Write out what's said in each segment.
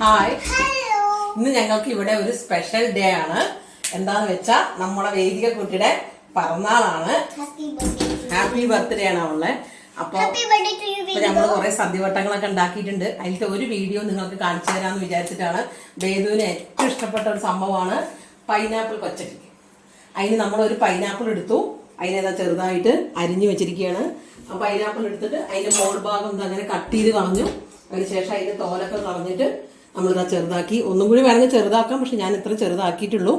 Hi ഇന്ന് ഞങ്ങൾക്ക് ഇവിടെ ഒരു സ്പെഷ്യൽ ഡേ ആണ്. എന്താന്ന് വെച്ചാ നമ്മളെ വേദിക കുട്ടിയുടെ പിറന്നാളാണ്. ഹാപ്പി ബർത്ത്ഡേ ആണ് അവളെ അപ്പൊ നമ്മൾ കുറെ സദ്യവട്ടങ്ങളൊക്കെ ഉണ്ടാക്കിയിട്ടുണ്ട്. അതിലത്തെ ഒരു വീഡിയോ നിങ്ങൾക്ക് കാണിച്ചു തരാമെന്ന് വിചാരിച്ചിട്ടാണ് ബേദുവിന് ഏറ്റവും ഇഷ്ടപ്പെട്ട ഒരു സംഭവമാണ് പൈനാപ്പിൾ പച്ചടി അതിന് നമ്മൾ ഒരു പൈനാപ്പിൾ എടുത്തു അതിനെന്താ ചെറുതായിട്ട് അരിഞ്ഞു വെച്ചിരിക്കുകയാണ്. പൈനാപ്പിൾ എടുത്തിട്ട് അതിന്റെ മോൾ ഭാഗം അങ്ങനെ കട്ട് ചെയ്ത് കളഞ്ഞു. അതിനുശേഷം അതിന്റെ തോലൊക്കെ കളഞ്ഞിട്ട് നമ്മളിതാ ചെറുതാക്കി. ഒന്നും കൂടി വേണമെങ്കിൽ ചെറുതാക്കാം പക്ഷെ ഞാൻ ഇത്ര ചെറുതാക്കിയിട്ടുള്ളൂ.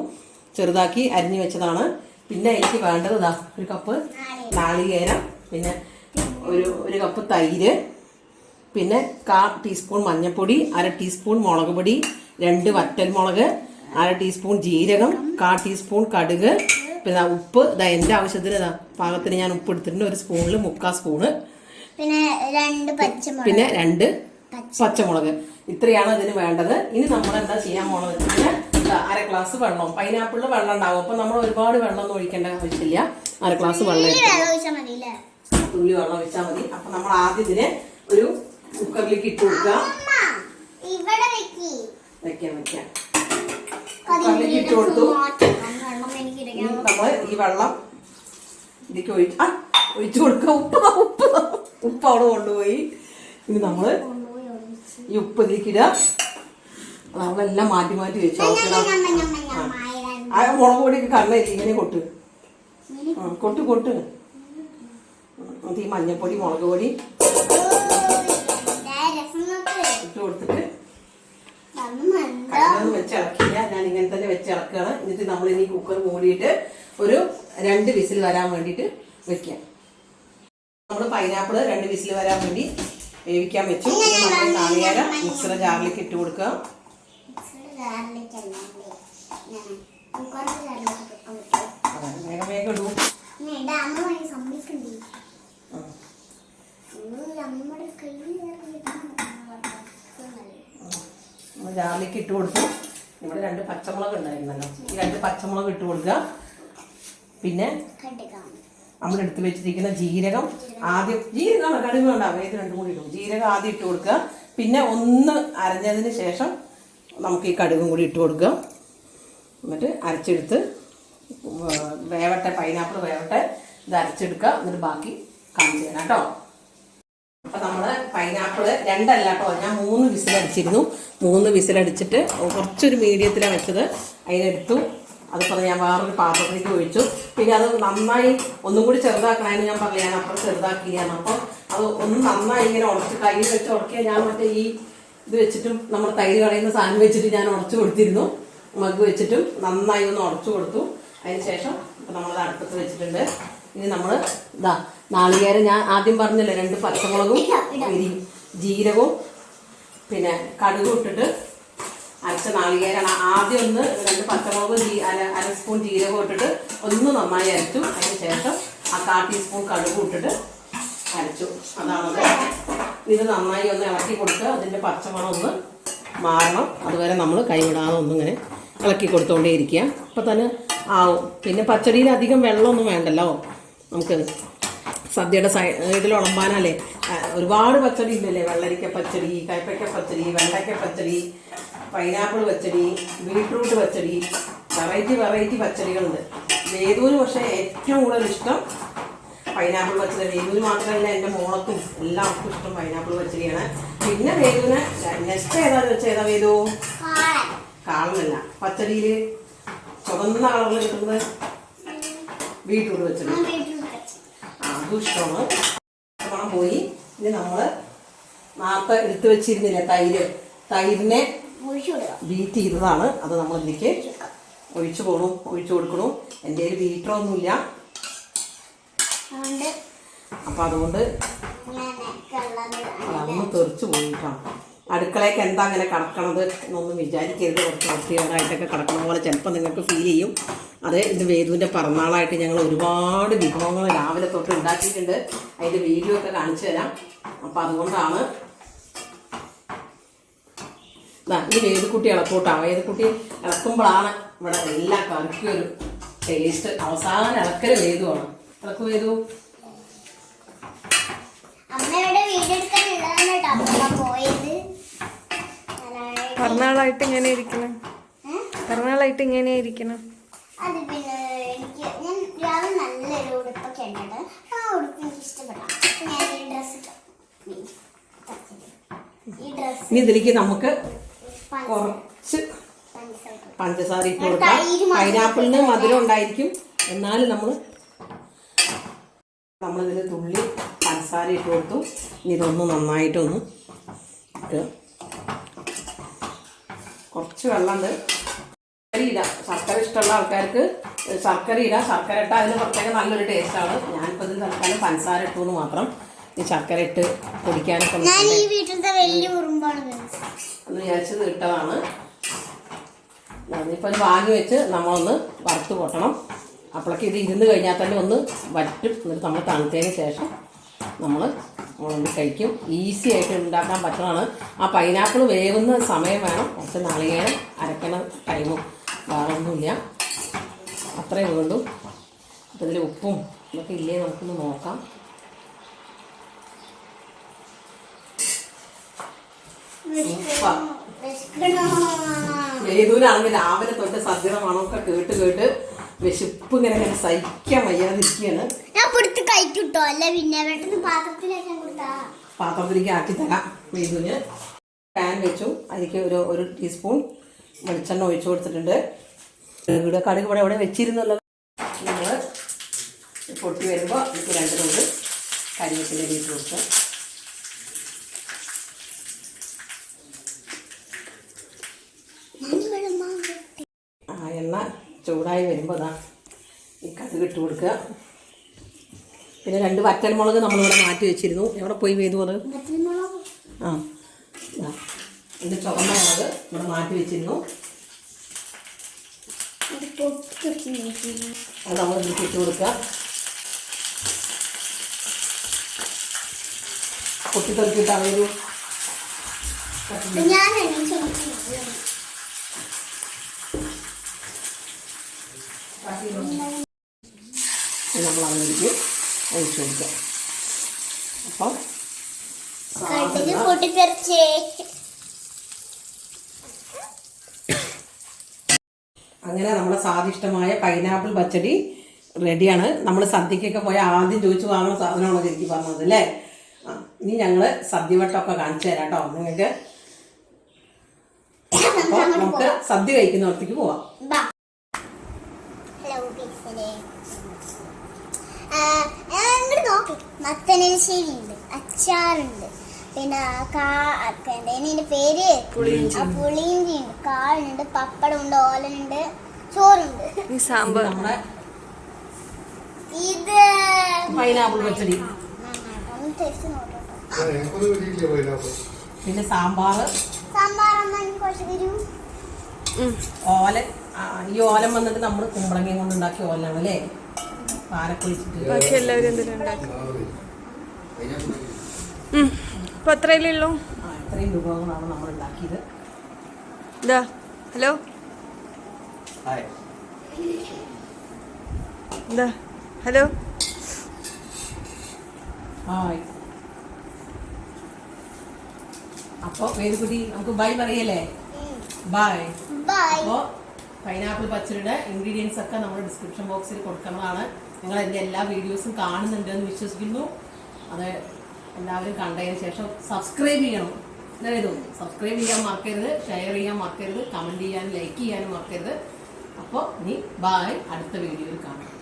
ചെറുതാക്കി അരിഞ്ഞു വെച്ചതാണ്. പിന്നെ എനിക്ക് വേണ്ടത് ഇതാ ഒരു കപ്പ് നാളികേര പിന്നെ ഒരു ഒരു കപ്പ് തൈര് പിന്നെ കാ ടീസ്പൂൺ മഞ്ഞൾപ്പൊടി അര ടീസ്പൂൺ മുളക് പൊടി രണ്ട് വറ്റൽ മുളക് അര ടീസ്പൂൺ ജീരകം കാ ടീസ്പൂൺ കടുക് പിന്നെ ഉപ്പ് ഇതാ എന്റെ ആവശ്യത്തിന് ഇതാ പാകത്തിന് ഞാൻ ഉപ്പ് എടുത്തിട്ടുണ്ട്. ഒരു സ്പൂണിൽ മുക്കാൽ സ്പൂണ്. പിന്നെ രണ്ട് പച്ചമുളക്. പിന്നെ രണ്ട് പച്ചമുളക്. ഇത്രയാണ് ഇതിന് വേണ്ടത്. ഇനി നമ്മൾ എന്താ ചെയ്യാൻ പോണെന്ന് വെച്ചാൽ അര ഗ്ലാസ് വെള്ളം. പൈനാപ്പിളിൽ വെള്ളം ഉണ്ടാവും. അപ്പൊ നമ്മൾ ഒരുപാട് വെള്ളം ഒന്നും ഒഴിക്കേണ്ട ആവശ്യമില്ല. അര ഗ്ലാസ് വെള്ളം തുള്ളി വെള്ളം ഒഴിച്ചാൽ മതി. അപ്പൊ നമ്മൾ ആദ്യം ഇതിനെ ഒരു കുക്കറിലേക്ക് ഇട്ട് കൊടുക്കുക. ഇവിടെ വെക്കി. വെക്കാം കുക്കറിലേക്ക് ഇട്ട് കൊടുത്തു. ഇനി നമ്മൾ ഈ വെള്ളം ഇതിലേക്ക് ഒഴിച്ച് ആ ഒഴിച്ചു കൊടുക്കുക ഉപ്പ് ഉപ്പ് ഉപ്പ് അവിടെ കൊണ്ടുപോയി. ഇനി നമ്മൾ ഈ ഉപ്പ് ഇതിലേക്ക് ഇടുക. നമ്മളെല്ലാം മാറ്റി മാറ്റി വെച്ചു. ആ. മുളക് പൊടിയൊക്കെ കണ്ണരി ഇങ്ങനെ കൊട്ട്. കൊട്ട് കൊട്ട്. ഈ മഞ്ഞപ്പൊടി മുളക് പൊടി. വന്നുണ്ട്. വെച്ചിളക്കില്ല വെച്ച് ഇളക്കില്ല ഞാൻ ഇങ്ങനെ തന്നെ വെച്ച് ഇളക്കുകയാണ്. എന്നിട്ട് നമ്മൾ ഇനി കുക്കർ മൂടിയിട്ട് ഒരു രണ്ട് വിസിൽ വരാൻ വേണ്ടിയിട്ട് വെക്കാം നമ്മൾ പൈനാപ്പിൾ രണ്ട് വിസിൽ വരാൻ വേണ്ടി വേവിക്കാൻ വെച്ചു. നമ്മൾ നാളികേരം മിക്സറെ ജാറിലേക്ക് ഇട്ട് കൊടുക്കുക വേഗം വേഗം ഇടൂ. നമ്മുടെ കയ്യിൽ നമ്മൾ ജാറിലേക്ക് ഇട്ട് കൊടുത്തു. ഇവിടെ രണ്ട് പച്ചമുളക് ഉണ്ടായിരുന്നല്ലോ. ഈ രണ്ട് പച്ചമുളക് ഇട്ട് കൊടുക്കുക. പിന്നെ നമ്മൾ എടുത്ത് വെച്ചിരിക്കുന്ന ജീരകം ആദ്യം ജീരകം കടുക് ഉണ്ടാവും ഏത് രണ്ടും കൂടി ഇടും. ജീരകം ആദ്യം ഇട്ട് കൊടുക്കുക. പിന്നെ ഒന്ന് അരഞ്ഞതിന് ശേഷം നമുക്ക് ഈ കടുകും കൂടി ഇട്ട് കൊടുക്കുക. എന്നിട്ട് അരച്ചെടുത്ത് വേവട്ടെ പൈനാപ്പിൾ വേവട്ടെ ഇത് അരച്ചെടുക്കുക. എന്നിട്ട് ബാക്കി കാണിച്ചു തരാം കേട്ടോ. അപ്പൊ നമ്മൾ പൈനാപ്പിൾ രണ്ടല്ല കേട്ടോ. ഞാൻ മൂന്ന് വിസിലടിച്ചിരുന്നു മൂന്ന് വിസിലടിച്ചിട്ട് കുറച്ചൊരു മീഡിയത്തിലാണ് വെച്ചത്. അതിനെടുത്തു അതിപ്പോൾ ഞാൻ വേറൊരു പാത്രത്തിലേക്ക് ഒഴിച്ചു. പിന്നെ അത് നന്നായി ഒന്നും കൂടി ചെറുതാക്കണമെന്ന് ഞാൻ പറയാൻ അപ്പുറം ചെറുതാക്കിയാണ് അപ്പോൾ അത് ഒന്ന് നന്നായി ഇങ്ങനെ ഉടച്ച് കയ്യിൽ വെച്ച് ഉടക്കിയാൽ ഞാൻ മറ്റേ ഈ ഇത് വെച്ചിട്ടും നമ്മൾ തൈര് കളയുന്ന സാധനം വെച്ചിട്ട് ഞാൻ ഉടച്ചു കൊടുത്തിരുന്നു. മഗ് വെച്ചിട്ടും നന്നായി ഒന്ന് ഉടച്ചു കൊടുത്തു. അതിന് ശേഷം നമ്മളത് അടുപ്പത്ത് വെച്ചിട്ടുണ്ട്. ഇനി നമ്മൾ ഇതാ നാളികേരം ഞാൻ ആദ്യം പറഞ്ഞല്ലോ രണ്ട് പച്ചമുളകും ജീരകവും പിന്നെ കടുകും ഇട്ടിട്ട് അരച്ച നാളികേരാണ്. ആദ്യം ഒന്ന് രണ്ട് പച്ചമുളകും ജീ അര അര സ്പൂൺ ജീരകവും ഇട്ടിട്ട് ഒന്ന് നന്നായി അരച്ചു. അതിന് ശേഷം ആ കാ ടീസ്പൂൺ കടുകും ഇട്ടിട്ട് അരച്ചു. അതാണത് ഇത് നന്നായി ഒന്ന് ഇളക്കി കൊടുത്ത് അതിന്റെ പച്ചമണം ഒന്ന് മാറണം. അതുവരെ നമ്മൾ കൈവിടാതെ ഒന്നിങ്ങനെ ഇളക്കി കൊടുത്തോണ്ടേ ഇരിക്കുക. അപ്പം തന്നെ ആവും. പിന്നെ പച്ചടിയിൽ അധികം വെള്ളമൊന്നും വേണ്ടല്ലോ. നമുക്ക് സദ്യയുടെ സൈഡിൽ ഉളമ്പാനല്ലേ ഒരുപാട് പച്ചടി ഇല്ലല്ലേ? വെള്ളരിക്ക പച്ചടി കയ്പയ്ക്ക പച്ചടി വെണ്ടയ്ക്ക pachadi pineapple pachadi beetroot pachadi variety variety പച്ചടികളുണ്ട്. വേദൂര് പക്ഷേ ഏറ്റവും കൂടുതൽ ഇഷ്ടം പൈനാപ്പിൾ പച്ചടി. വേദൂര് മാത്രമല്ല എന്റെ മോളക്കും എല്ലാവർക്കും ഇഷ്ടം പൈനാപ്പിൾ പച്ചടിയാണ്. പിന്നെ വേദൂന് നെക്സ്റ്റ് ഏതാന്ന് വെച്ചാൽ ഏതാ വേദു? കാളനല്ല പച്ചടിയിൽ ചുവന്ന കളറിൽ കിട്ടുന്നത് ബീട്രൂട്ട് പച്ചടി. ഇഷ്ടമാണ് മണം പോയി. ഇനി നമ്മൾ നേരത്തെ എടുത്തു വെച്ചിരുന്നില്ലേ തൈര്? തൈരിനെ ബീറ്റ് ചെയ്തതാണ്. അത് നമ്മൾ ഇതിലേക്ക് ഒഴിച്ചു പോകണം ഒഴിച്ചു കൊടുക്കണം. എന്റെ കയ്യിൽ ബീറ്ററൊന്നുമില്ല അപ്പം അതുകൊണ്ട് അതൊന്ന് തെറിച്ച് പോയിട്ടാണ്. അടുക്കളയൊക്കെ എന്താ അങ്ങനെ കിടക്കണത് എന്നൊന്നും വിചാരിക്കരുത്. കുറച്ച് വൃത്തികേടായിട്ടൊക്കെ കിടക്കണ പോലെ ചിലപ്പോൾ നിങ്ങൾക്ക് ഫീൽ ചെയ്യും. അതെ ഇത് വേദുവിന്റെ പിറന്നാളായിട്ട് ഞങ്ങൾ ഒരുപാട് വിഭവങ്ങൾ രാവിലെ തൊട്ട് ഉണ്ടാക്കിയിട്ടുണ്ട്. അതിന്റെ വീഡിയോ ഒക്കെ കാണിച്ചു തരാം. അപ്പം അതുകൊണ്ടാണ് ഈ വേദുക്കുട്ടി ഇളക്കൂട്ടാണ് വേദുക്കുട്ടി ഇളക്കുമ്പോഴാണ് ഇവിടെ എല്ലാ കറിക്കും ഒരു ടേസ്റ്റ് അവസാനം ഇളക്കൽ വേദുവാണ് ഇളക്കു വേദു. പിറന്നാളായിട്ട് ഇങ്ങനെ ഇരിക്കണം. പിറന്നാളായിട്ട് ഇങ്ങനെ ഇരിക്കണം. അത് പിന്നെ എനിക്ക് ഞാൻ രാവിലെ നല്ലൊരു ഉടുപ്പൊക്കെ ഉണ്ടത് ആ ഉടുപ്പ് എനിക്ക് ഇഷ്ടപ്പെടാം. ഞാൻ ഈ ഡ്രസ്സ് ഈ ഡ്രസ്സ് ഇനി ഇതിലേക്ക് നമുക്ക് കുറച്ച് പഞ്ചസാര ഇട്ട് കൊടുക്കാം. പൈനാപ്പിളിന് മധുരം ഉണ്ടായിരിക്കും. എന്നാലും നമ്മൾ നമ്മളിതിൽ തുള്ളി പഞ്ചസാര ഇട്ട് കൊടുത്തു. ഇനി ഇതൊന്ന് നന്നായിട്ടൊന്ന് കുറച്ച് വെള്ളമുണ്ട് ശർക്കര ഇടാം ശർക്കര ഇഷ്ടമുള്ള ആൾക്കാർക്ക് ശർക്കര ഇടാം. ശർക്കര ഇട്ടാൽ അതിന് പ്രത്യേക നല്ലൊരു ടേസ്റ്റാണ് ഞാനിപ്പോൾ ഇതിൽ തൽക്കാലം പഞ്ചസാര ഇട്ടു എന്ന് മാത്രം. ഈ ശർക്കര ഇട്ട് പൊടിക്കാനൊക്കെ കഴിച്ചത്. എന്ന് വിചാരിച്ചത് ഇട്ടതാണ്. അതിപ്പോൾ ഇത് വാങ്ങി വെച്ച് നമ്മളൊന്ന് വറുത്ത് പൊട്ടണം അപ്പോഴൊക്കെ ഇത് ഇരുന്ന് കഴിഞ്ഞാൽ തന്നെ ഒന്ന് വറ്റും. എന്നിട്ട് നമ്മൾ തണുത്തതിന് ശേഷം നമ്മൾ മുളക് കഴിക്കും. ഈസി ആയിട്ട് ഉണ്ടാക്കാൻ പറ്റുന്നതാണ്. ആ പൈനാപ്പിൾ വേവുന്ന സമയം വേണം. കുറച്ച് നാളികേരം അരക്കണ ടൈമും വേറെ അത്രയേ അത്രേ വേണ്ടു അപ്പോൾ ഇതിൽ ഉപ്പും ഇതൊക്കെ ഇല്ലേ നമുക്കൊന്ന് നോക്കാം. ഏതൂരാണെങ്കിൽ രാവിലെ തൊട്ട് സദ്യ മണമൊക്കെ കേട്ട് കേട്ട് വിശപ്പ് ഇങ്ങനെ ഇങ്ങനെ സഹിക്കാൻ വയ്യാതിരിക്കുകയാണ്. ഞാൻ കൊടുത്ത് കഴിക്കൂട്ടോ അല്ല പിന്നെ പെട്ടെന്ന് പാത്രത്തിലേക്ക് ആക്കി തരാം. വേദൂന് പാൻ വെച്ചു. അതിലേക്ക് ഒരു ഒരു ടീസ്പൂൺ വെളിച്ചെണ്ണ ഒഴിച്ചു കൊടുത്തിട്ടുണ്ട്. ഇവിടെ കടുക് ഇവിടെ ഇവിടെ വെച്ചിരുന്നല്ലോ നമ്മൾ പൊട്ടി വരുമ്പോൾ എനിക്ക് രണ്ട് നൂറ് കരിവേപ്പിന്റെ ഇട്ട് കൊടുക്കുക ആ എണ്ണ ചൂടായി വരുമ്പോൾ അതാ ഈ കടുക് ഇട്ട് കൊടുക്കുക. പിന്നെ രണ്ട് വറ്റൽമുളക് നമ്മളിവിടെ മാറ്റി വെച്ചിരുന്നു. എവിടെ പോയി വേദു അത്? ആ. ഇത് ചുവന്ന മുളക് ഇവിടെ മാറ്റി വെച്ചിരുന്നു. അത് നമ്മൾ ഇട്ട് കൊടുക്കുക. പൊട്ടിത്തെറിക്കിട്ടാണ് ഒരു ഞാൻ നമ്മൾ അതിലേക്ക് ഒഴിച്ചു കൊടുക്കാം അപ്പം പൊട്ടിത്തെറിച്ചേ അങ്ങനെ നമ്മുടെ സ്വാദിഷ്ടമായ പൈനാപ്പിൾ പച്ചടി റെഡിയാണ് നമ്മൾ സദ്യക്കൊക്കെ പോയാൽ ആദ്യം ചോദിച്ചു വാങ്ങുന്ന സാധനമാണോ ശരിക്കും പറഞ്ഞത് അല്ലേ? ഇനി ഞങ്ങൾ സദ്യവട്ടമൊക്കെ കാണിച്ചു തരാം കേട്ടോ. നിങ്ങൾക്ക് അപ്പോൾ നമുക്ക് സദ്യ കഴിക്കുന്നിടത്തേക്ക് പോവാം. ഉണ്ട് അച്ചാറുണ്ട്. പിന്നെ കാ ഇതിന്റെ പേര് പുളിയിഞ്ചി ഉണ്ട് കാളുണ്ട് പപ്പടമുണ്ട് ഓലനുണ്ട് ചോറുണ്ട്. സാമ്പാർ. ഇത് പൈനാപ്പിൾ പച്ചടി. പിന്നെ സാമ്പാർ ഓല ഈ ഓലം വന്നിട്ട് നമ്മൾ കുമ്പളങ്ങയും കൊണ്ട് ഉണ്ടാക്കിയ ഓലാണ് അല്ലേ? പാലക്കുളിച്ചിട്ട് എല്ലാവരും എന്തെങ്കിലും ഉണ്ടാക്കും അപ്പൊ അത്രയല്ലേ ഉള്ളൂ? ഇത്രയും വിഭവങ്ങളാണ് നമ്മൾ ഉണ്ടാക്കിയത്. ഇതാ ഹലോ? ഇതാ ഹലോ? ഹായ്. അപ്പോൾ നമുക്ക് ബൈ പറയല്ലേ? ബൈ ബൈ അപ്പോൾ പൈനാപ്പിൾ പച്ചടിയുടെ ഇൻഗ്രീഡിയൻസ് ഒക്കെ നമ്മൾ ഡിസ്ക്രിപ്ഷൻ ബോക്സിൽ കൊടുക്കുന്നതാണ്. നിങ്ങൾ എന്റെ എല്ലാ വീഡിയോസും കാണുന്നുണ്ടെന്ന് വിശ്വസിക്കുന്നു. അത് എല്ലാവരും കണ്ടതിന് ശേഷം സബ്സ്ക്രൈബ് ചെയ്യണം. അതായത് സബ്സ്ക്രൈബ് ചെയ്യാൻ മറക്കരുത് ഷെയർ ചെയ്യാൻ മറക്കരുത് കമന്റ് ചെയ്യാനും ലൈക്ക് ചെയ്യാനും മറക്കരുത്. അപ്പോൾ ഇനി ബായ് അടുത്ത വീഡിയോയിൽ കാണാം.